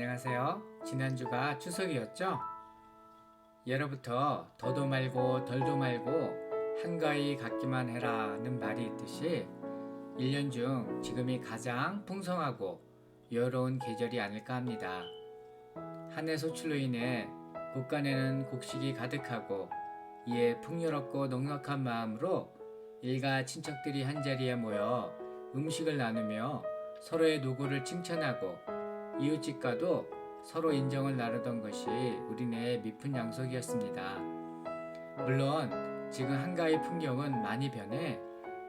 안녕하세요. 지난주가 추석이었죠? 예로부터 더도 말고 덜도 말고 한가위 갖기만 해라는 말이 있듯이 1년 중 지금이 가장 풍성하고 여로운 계절이 아닐까 합니다. 한 해 소출로 인해 국간에는 곡식이 가득하고 이에 풍요롭고 넉넉한 마음으로 일가 친척들이 한자리에 모여 음식을 나누며 서로의 노고를 칭찬하고 이웃집과도 서로 인정을 나누던 것이 우리네의 미픈 양속이었습니다. 물론 지금 한가위 풍경은 많이 변해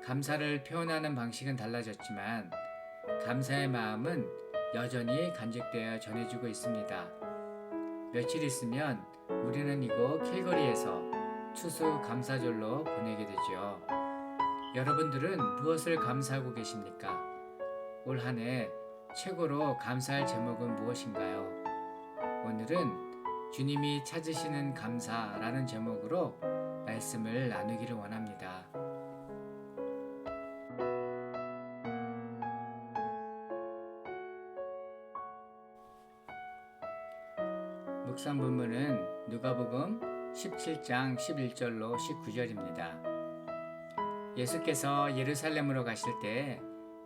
감사를 표현하는 방식은 달라졌지만 감사의 마음은 여전히 간직되어 전해지고 있습니다. 며칠 있으면 우리는 이곳 킬거리에서 추수 감사절로 보내게 되죠. 여러분들은 무엇을 감사하고 계십니까? 올 한해 최고로 감사할 제목은 무엇인가요? 오늘은 주님이 찾으시는 감사라는 제목으로 말씀을 나누기를 원합니다. 묵상 본문은 누가복음 17장 11절로 19절입니다. 예수께서 예루살렘으로 가실 때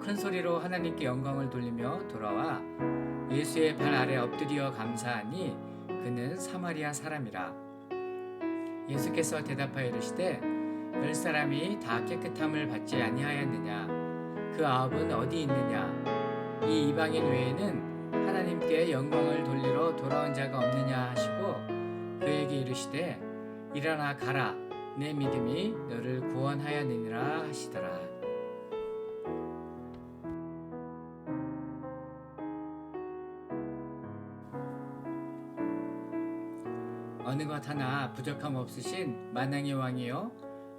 큰 소리로 하나님께 영광을 돌리며 돌아와 예수의 발 아래 엎드려 감사하니 그는 사마리아 사람이라. 예수께서 대답하여 이르시되 열 사람이 다 깨끗함을 받지 아니하였느냐? 그 아홉은 어디 있느냐? 이 이방인 외에는 하나님께 영광을 돌리러 돌아온 자가 없느냐? 하시고 그에게 이르시되 일어나 가라. 내 믿음이 너를 구원하였느니라 하시더라 어느 것 하나 부족함 없으신 만왕의 왕이요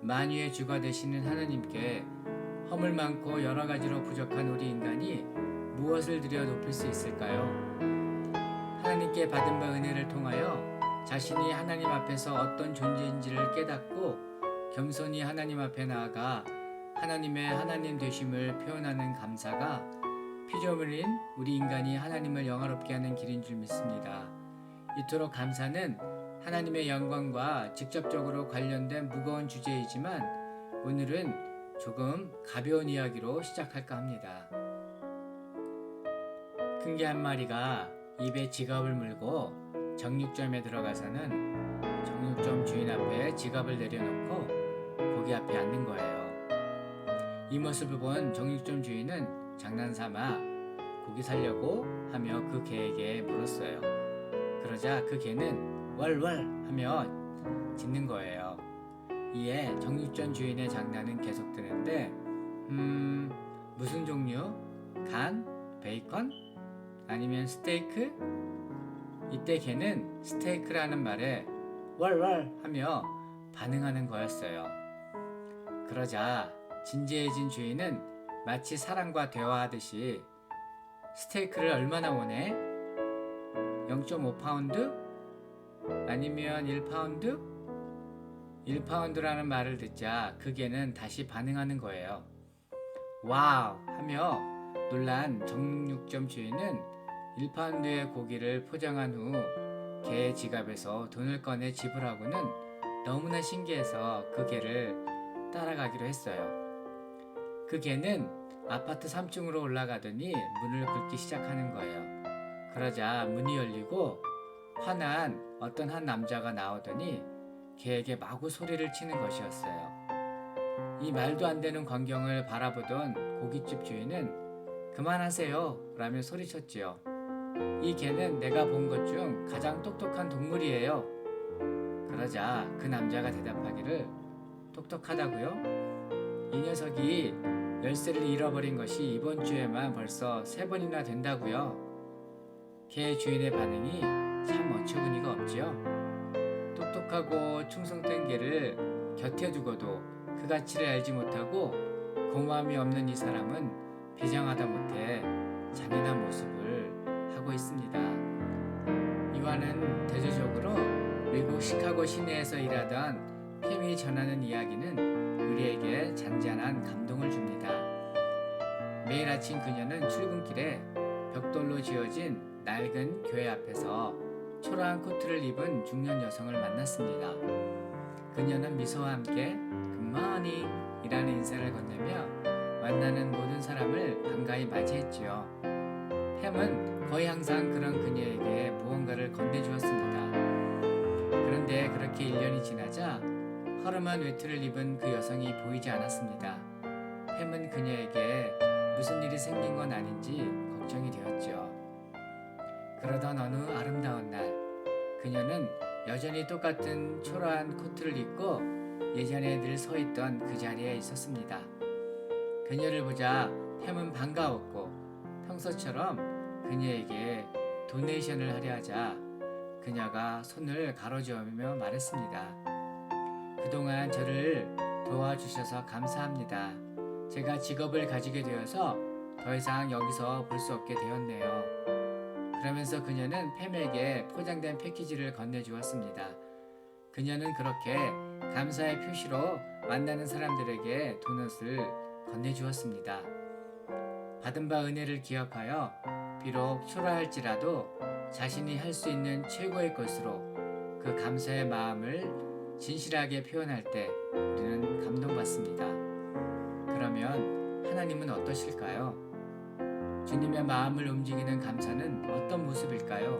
만유의 주가 되시는 하나님께 허물 많고 여러 가지로 부족한 우리 인간이 무엇을 드려 높일 수 있을까요? 하나님께 받은 바 은혜를 통하여 자신이 하나님 앞에서 어떤 존재인지를 깨닫고 겸손히 하나님 앞에 나아가 하나님의 하나님 되심을 표현하는 감사가 피조물인 우리 인간이 하나님을 영화롭게 하는 길인 줄 믿습니다. 이토록 감사는 하나님의 영광과 직접적으로 관련된 무거운 주제이지만 오늘은 조금 가벼운 이야기로 시작할까 합니다. 큰 개 한 마리가 입에 지갑을 물고 정육점에 들어가서는 정육점 주인 앞에 지갑을 내려놓고 고기 앞에 앉는 거예요. 이 모습을 본 정육점 주인은 장난삼아 고기 살려고 하며 그 개에게 물었어요. 그러자 그 개는 월월 하며 짖는 거예요. 이에 정육점 주인의 장난은 계속되는데, 음, 무슨 종류? 간? 베이컨? 아니면 스테이크? 이때 걔는 스테이크라는 말에 월월 하며 반응하는 거였어요. 그러자 진지해진 주인은 마치 사람과 대화하듯이 스테이크를 얼마나 원해? 0.5파운드? 아니면 1파운드? 1파운드라는 말을 듣자 그 개는 다시 반응하는 거예요. 와우! 하며 놀란 정육점 주인은 1파운드의 고기를 포장한 후개 지갑에서 돈을 꺼내 지불하고는 너무나 신기해서 그 개를 따라가기로 했어요. 그 개는 아파트 3층으로 올라가더니 문을 긁기 시작하는 거예요. 그러자 문이 열리고 화난 어떤 한 남자가 나오더니 개에게 마구 소리를 치는 것이었어요. 이 말도 안 되는 광경을 바라보던 고깃집 주인은 그만하세요 라며 소리쳤지요. 이 개는 내가 본 것 중 가장 똑똑한 동물이에요. 그러자 그 남자가 대답하기를 똑똑하다고요? 이 녀석이 열쇠를 잃어버린 것이 이번 주에만 벌써 세 번이나 된다고요. 개 주인의 반응이 참 어처구니가 없지요. 똑똑하고 충성된 개를 곁에 두고도 그 가치를 알지 못하고 고마움이 없는 이 사람은 비장하다 못해 잔인한 모습을 하고 있습니다. 이와는 대조적으로 미국 시카고 시내에서 일하던 팸이 전하는 이야기는 우리에게 잔잔한 감동을 줍니다. 매일 아침 그녀는 출근길에 벽돌로 지어진 낡은 교회 앞에서 초라한 코트를 입은 중년 여성을 만났습니다. 그녀는 미소와 함께 굿모닝 이라는 인사를 건네며 만나는 모든 사람을 반가이 맞이했지요. 햄은 거의 항상 그런 그녀에게 무언가를 건네주었습니다. 그런데 그렇게 1년이 지나자 허름한 외투를 입은 그 여성이 보이지 않았습니다. 햄은 그녀에게 무슨 일이 생긴 건 아닌지 걱정이 되었죠. 그러던 어느 아름다운 날, 그녀는 여전히 똑같은 초라한 코트를 입고 예전에 늘 서 있던 그 자리에 있었습니다. 그녀를 보자 햄은 반가웠고 평소처럼 그녀에게 도네이션을 하려 하자 그녀가 손을 가로저으며 말했습니다. 그동안 저를 도와주셔서 감사합니다. 제가 직업을 가지게 되어서 더 이상 여기서 볼 수 없게 되었네요. 그러면서 그녀는 팸에게 포장된 패키지를 건네주었습니다. 그녀는 그렇게 감사의 표시로 만나는 사람들에게 도넛을 건네주었습니다. 받은 바 은혜를 기억하여 비록 초라할지라도 자신이 할 수 있는 최고의 것으로 그 감사의 마음을 진실하게 표현할 때 우리는 감동받습니다. 그러면 하나님은 어떠실까요? 주님의 마음을 움직이는 감사는 어떤 모습일까요?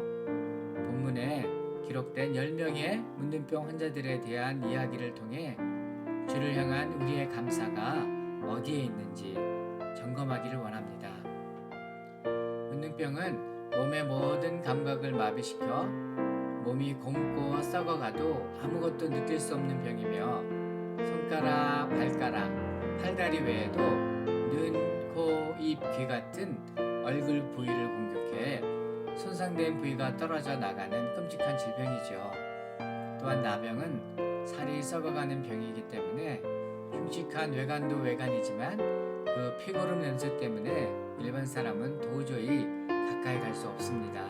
본문에 기록된 10명의 문둥병 환자들에 대한 이야기를 통해 주를 향한 우리의 감사가 어디에 있는지 점검하기를 원합니다. 문둥병은 몸의 모든 감각을 마비시켜 몸이 곪고 썩어가도 아무것도 느낄 수 없는 병이며 손가락, 발가락, 팔다리 외에도 눈, 코, 입, 귀 같은 얼굴 부위를 공격해 손상된 부위가 떨어져 나가는 끔찍한 질병이죠. 또한 나병은 살이 썩어가는 병이기 때문에 흉측한 외관도 외관이지만 그 피고름 냄새 때문에 일반 사람은 도저히 가까이 갈 수 없습니다.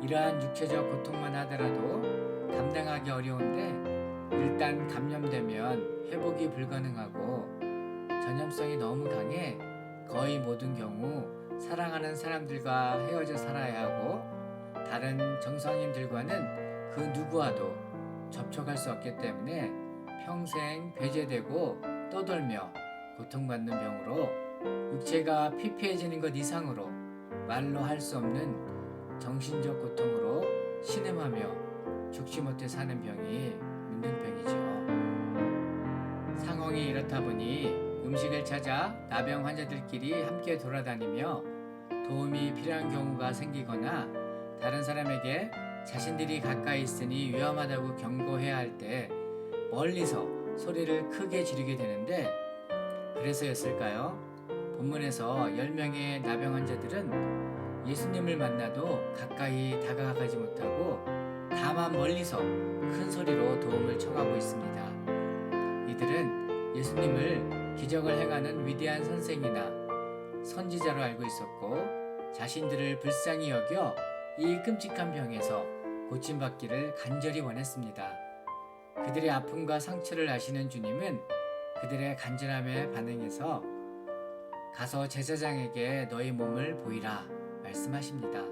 이러한 육체적 고통만 하더라도 감당하기 어려운데 일단 감염되면 회복이 불가능하고 전염성이 너무 강해 거의 모든 경우 사랑하는 사람들과 헤어져 살아야 하고 다른 정상인들과는 그 누구와도 접촉할 수 없기 때문에 평생 배제되고 떠돌며 고통받는 병으로 육체가 피폐해지는 것 이상으로 말로 할 수 없는 정신적 고통으로 신음하며 죽지 못해 사는 병이 문둥병이죠. 상황이 이렇다 보니 음식을 찾아 나병 환자들끼리 함께 돌아다니며 도움이 필요한 경우가 생기거나 다른 사람에게 자신들이 가까이 있으니 위험하다고 경고해야 할 때 멀리서 소리를 크게 지르게 되는데 그래서였을까요? 본문에서 10명의 나병 환자들은 예수님을 만나도 가까이 다가가지 못하고 다만 멀리서 큰 소리로 도움을 청하고 있습니다. 이들은 예수님을 기적을 행하는 위대한 선생이나 선지자로 알고 있었고 자신들을 불쌍히 여겨 이 끔찍한 병에서 고침받기를 간절히 원했습니다. 그들의 아픔과 상처를 아시는 주님은 그들의 간절함에 반응해서 가서 제사장에게 너희 몸을 보이라 말씀하십니다.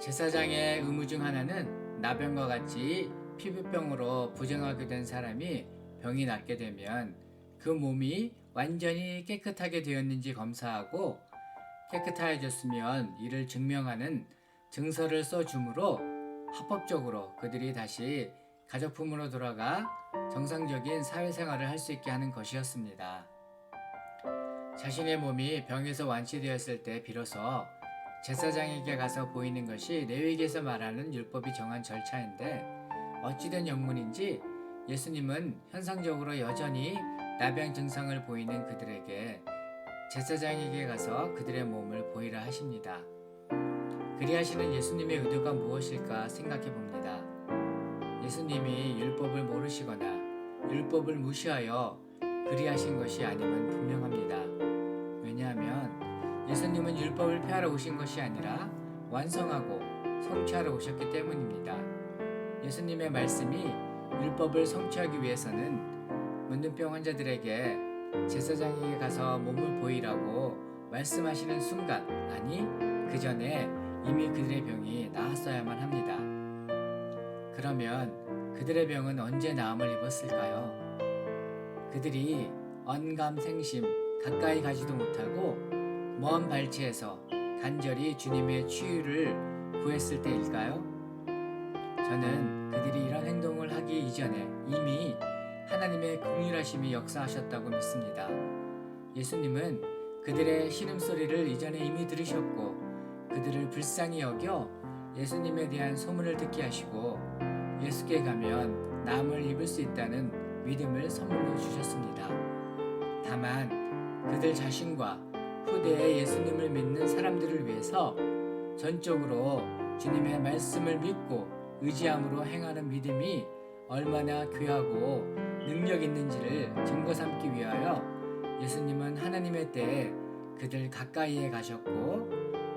제사장의 의무 중 하나는 나병과 같이 피부병으로 부정하게 된 사람이 병이 낫게 되면 그 몸이 완전히 깨끗하게 되었는지 검사하고 깨끗하여졌으면 이를 증명하는 증서를 써주므로 합법적으로 그들이 다시 가족품으로 돌아가 정상적인 사회생활을 할 수 있게 하는 것이었습니다. 자신의 몸이 병에서 완치되었을 때 비로소 제사장에게 가서 보이는 것이 레위기에서 말하는 율법이 정한 절차인데 어찌된 영문인지 예수님은 현상적으로 여전히 나병 증상을 보이는 그들에게 제사장에게 가서 그들의 몸을 보이라 하십니다. 그리하시는 예수님의 의도가 무엇일까 생각해 봅니다. 예수님이 율법을 모르시거나 율법을 무시하여 그리하신 것이 아님은 분명합니다. 왜냐하면 예수님은 율법을 폐하러 오신 것이 아니라 완성하고 성취하러 오셨기 때문입니다. 예수님의 말씀이 율법을 성취하기 위해서는 문둥병 환자들에게 제사장에게 가서 몸을 보이라고 말씀하시는 순간 아니 그 전에 이미 그들의 병이 나았어야만 합니다. 그러면 그들의 병은 언제 나음을 입었을까요? 그들이 언감생심 가까이 가지도 못하고 먼 발치에서 간절히 주님의 치유를 구했을 때일까요? 저는 그들이 이런 행동을 하기 이전에 이미 하나님의 긍휼하심이 역사하셨다고 믿습니다. 예수님은 그들의 신음소리를 이전에 이미 들으셨고 그들을 불쌍히 여겨 예수님에 대한 소문을 듣게 하시고 예수께 가면 남을 입을 수 있다는 믿음을 선물로 주셨습니다. 다만 그들 자신과 후대에 예수님을 믿는 사람들을 위해서 전적으로 주님의 말씀을 믿고 의지함으로 행하는 믿음이 얼마나 귀하고 능력 있는지를 증거 삼기 위하여 예수님은 하나님의 때에 그들 가까이에 가셨고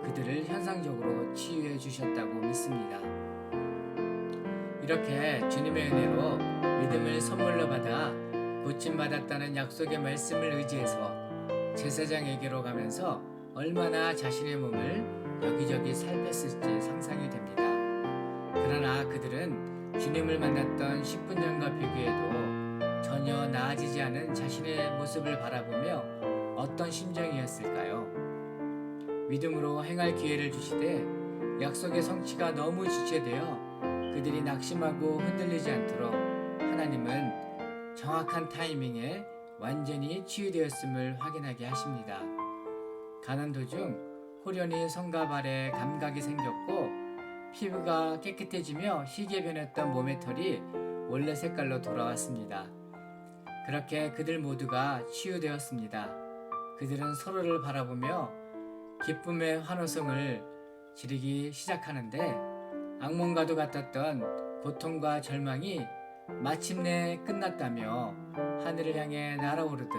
그들을 현상적으로 치유해 주셨다고 믿습니다. 이렇게 주님의 은혜로 믿음을 선물로 받아 고침 받았다는 약속의 말씀을 의지해서 제사장에게로 가면서 얼마나 자신의 몸을 여기저기 살폈을지 상상이 됩니다. 그러나 그들은 주님을 만났던 10분 전과 비교해도 전혀 나아지지 않은 자신의 모습을 바라보며 어떤 심정이었을까요? 믿음으로 행할 기회를 주시되 약속의 성취가 너무 지체되어 그들이 낙심하고 흔들리지 않도록 하나님은 정확한 타이밍에 완전히 치유되었음을 확인하게 하십니다. 가는 도중 호련히 성가 발에 감각이 생겼고 피부가 깨끗해지며 희게 변했던 몸의 털이 원래 색깔로 돌아왔습니다. 그렇게 그들 모두가 치유되었습니다. 그들은 서로를 바라보며 기쁨의 환호성을 지르기 시작하는데 악몽과도 같았던 고통과 절망이 마침내 끝났다며 하늘을 향해 날아오르듯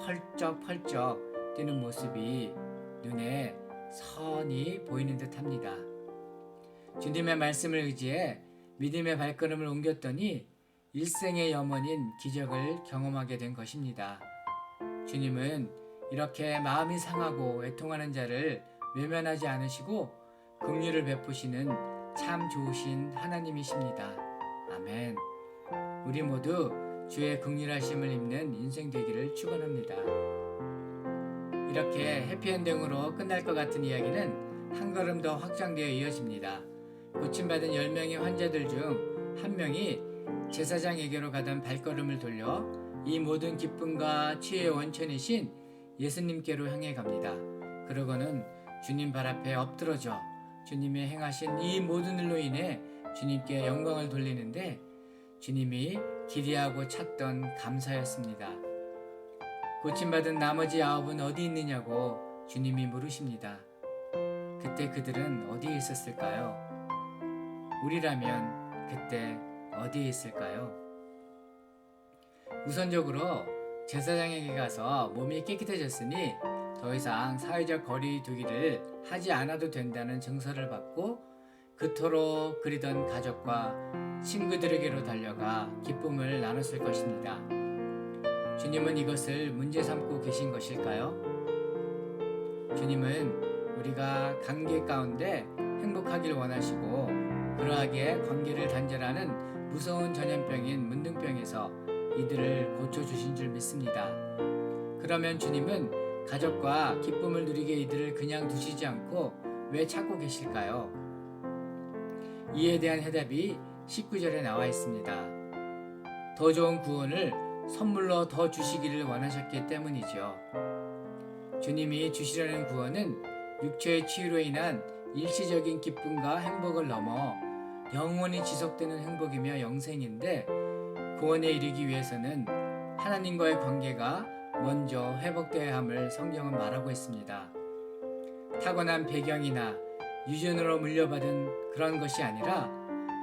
펄쩍펄쩍 뛰는 모습이 눈에 선이 보이는 듯 합니다. 주님의 말씀을 의지해 믿음의 발걸음을 옮겼더니 일생의 염원인 기적을 경험하게 된 것입니다. 주님은 이렇게 마음이 상하고 애통하는 자를 외면하지 않으시고 긍휼을 베푸시는 참 좋으신 하나님이십니다. 아멘. 우리 모두 주의 긍휼하심을 입는 인생 되기를 축원합니다. 이렇게 해피엔딩으로 끝날 것 같은 이야기는 한 걸음 더 확장되어 이어집니다. 고침받은 10명의 환자들 중 한 명이 제사장에게로 가던 발걸음을 돌려 이 모든 기쁨과 치유의 원천이신 예수님께로 향해 갑니다. 그러고는 주님 발 앞에 엎드러져 주님이 행하신 이 모든 일로 인해 주님께 영광을 돌리는데 주님이 기리하고 찾던 감사였습니다. 고침받은 나머지 아홉은 어디 있느냐고 주님이 물으십니다. 그때 그들은 어디에 있었을까요? 우리라면 그때 어디에 있을까요? 우선적으로 제사장에게 가서 몸이 깨끗해졌으니 더 이상 사회적 거리 두기를 하지 않아도 된다는 증서를 받고 그토록 그리던 가족과 친구들에게로 달려가 기쁨을 나눴을 것입니다. 주님은 이것을 문제 삼고 계신 것일까요? 주님은 우리가 관계 가운데 행복하길 원하시고 그러하기에 관계를 단절하는 무서운 전염병인 문둥병에서 이들을 고쳐주신 줄 믿습니다. 그러면 주님은 가족과 기쁨을 누리게 이들을 그냥 두시지 않고 왜 찾고 계실까요? 이에 대한 해답이 19절에 나와 있습니다. 더 좋은 구원을 선물로 더 주시기를 원하셨기 때문이죠. 주님이 주시려는 구원은 육체의 치유로 인한 일시적인 기쁨과 행복을 넘어 영원히 지속되는 행복이며 영생인데 구원에 이르기 위해서는 하나님과의 관계가 먼저 회복되어야 함을 성경은 말하고 있습니다. 타고난 배경이나 유전으로 물려받은 그런 것이 아니라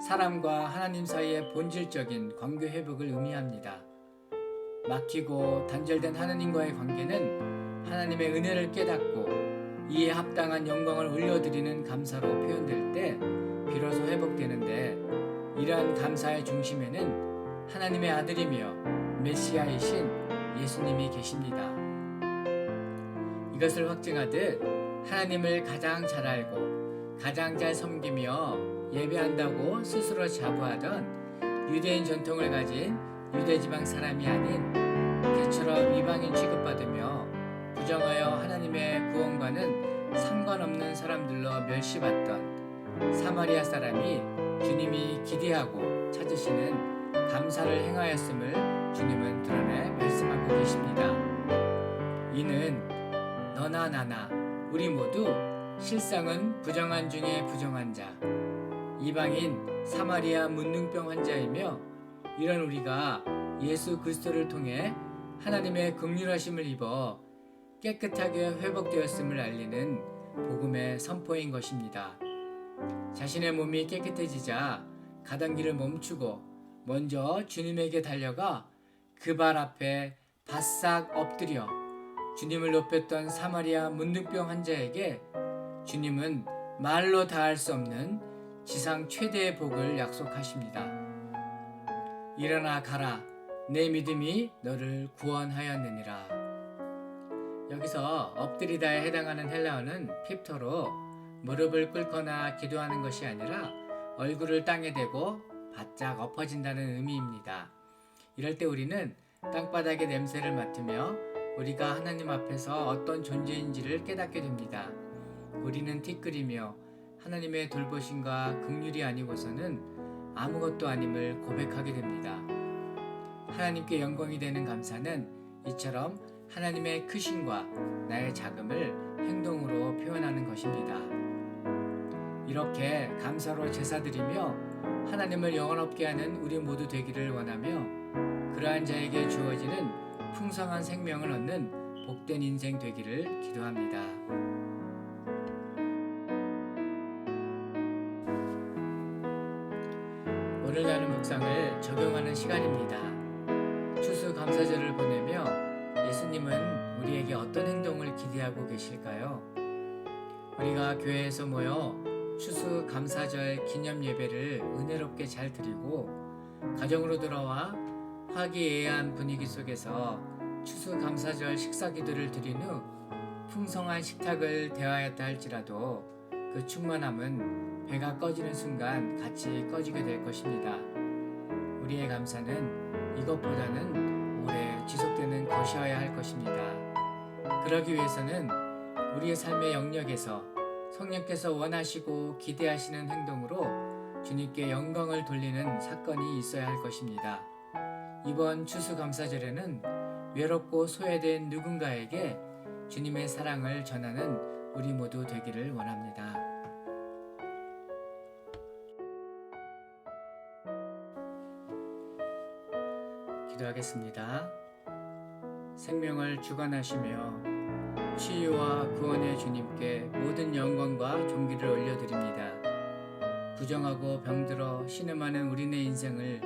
사람과 하나님 사이의 본질적인 관계 회복을 의미합니다. 막히고 단절된 하나님과의 관계는 하나님의 은혜를 깨닫고 이에 합당한 영광을 올려드리는 감사로 표현될 때 비로소 회복되는데 이러한 감사의 중심에는 하나님의 아들이며 메시아이신 예수님이 계십니다. 이것을 확증하듯 하나님을 가장 잘 알고 가장 잘 섬기며 예배한다고 스스로 자부하던 유대인 전통을 가진 유대지방 사람이 아닌 개처럼 이방인 취급받으며 부정하여 하나님의 구원과는 상관없는 사람들로 멸시받던 사마리아 사람이 주님이 기대하고 찾으시는 감사를 행하였음을 주님은 드러내 말씀하고 계십니다. 이는 너나 나나 우리 모두 실상은 부정한 중에 부정한 자 이방인 사마리아 문능병 환자이며 이런 우리가 예수 그리스도를 통해 하나님의 긍휼하심을 입어 깨끗하게 회복되었음을 알리는 복음의 선포인 것입니다. 자신의 몸이 깨끗해지자 가던 길을 멈추고 먼저 주님에게 달려가 그 발 앞에 바싹 엎드려 주님을 높였던 사마리아 문득병 환자에게 주님은 말로 다할 수 없는 지상 최대의 복을 약속하십니다. 일어나 가라. 내 믿음이 너를 구원하였느니라. 여기서 엎드리다에 해당하는 헬라어는 핍터로 무릎을 꿇거나 기도하는 것이 아니라 얼굴을 땅에 대고 바짝 엎어진다는 의미입니다. 이럴 때 우리는 땅바닥의 냄새를 맡으며 우리가 하나님 앞에서 어떤 존재인지를 깨닫게 됩니다. 우리는 티끌이며 하나님의 돌보심과 긍휼이 아니고서는 아무것도 아님을 고백하게 됩니다. 하나님께 영광이 되는 감사는 이처럼 하나님의 크심과 나의 작음을 행동으로 표현하는 것입니다. 이렇게 감사로 제사드리며 하나님을 영원롭게 하는 우리 모두 되기를 원하며 그러한 자에게 주어지는 풍성한 생명을 얻는 복된 인생 되기를 기도합니다. 오늘 나눈 묵상을 적용하는 시간입니다. 추수 감사절을 보내며 예수님은 우리에게 어떤 행동을 기대하고 계실까요? 우리가 교회에서 모여 추수 감사절 기념 예배를 은혜롭게 잘 드리고 가정으로 돌아와 화기애애한 분위기 속에서 추수 감사절 식사 기도를 드린 후 풍성한 식탁을 대하였다 할지라도 그 충만함은 배가 꺼지는 순간 같이 꺼지게 될 것입니다. 우리의 감사는 이것보다는 오래 지속되는 것이어야 할 것입니다. 그러기 위해서는 우리의 삶의 영역에서 성령께서 원하시고 기대하시는 행동으로 주님께 영광을 돌리는 사건이 있어야 할 것입니다. 이번 추수감사절에는 외롭고 소외된 누군가에게 주님의 사랑을 전하는 우리 모두 되기를 원합니다. 기도하겠습니다. 생명을 주관하시며 치유와 구원의 주님께 모든 영광과 존귀를 올려드립니다. 부정하고 병들어 신음하는 우리네 인생을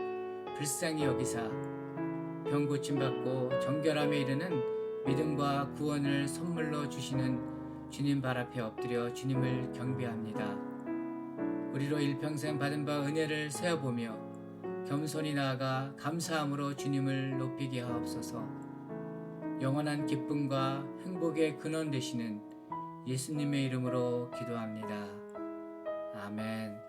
불쌍히 여기사 병 고침받고 정결함에 이르는 믿음과 구원을 선물로 주시는 주님 발 앞에 엎드려 주님을 경배합니다. 우리로 일평생 받은 바 은혜를 세어보며 겸손히 나아가 감사함으로 주님을 높이게 하옵소서. 영원한 기쁨과 행복의 근원 되시는 예수님의 이름으로 기도합니다. 아멘.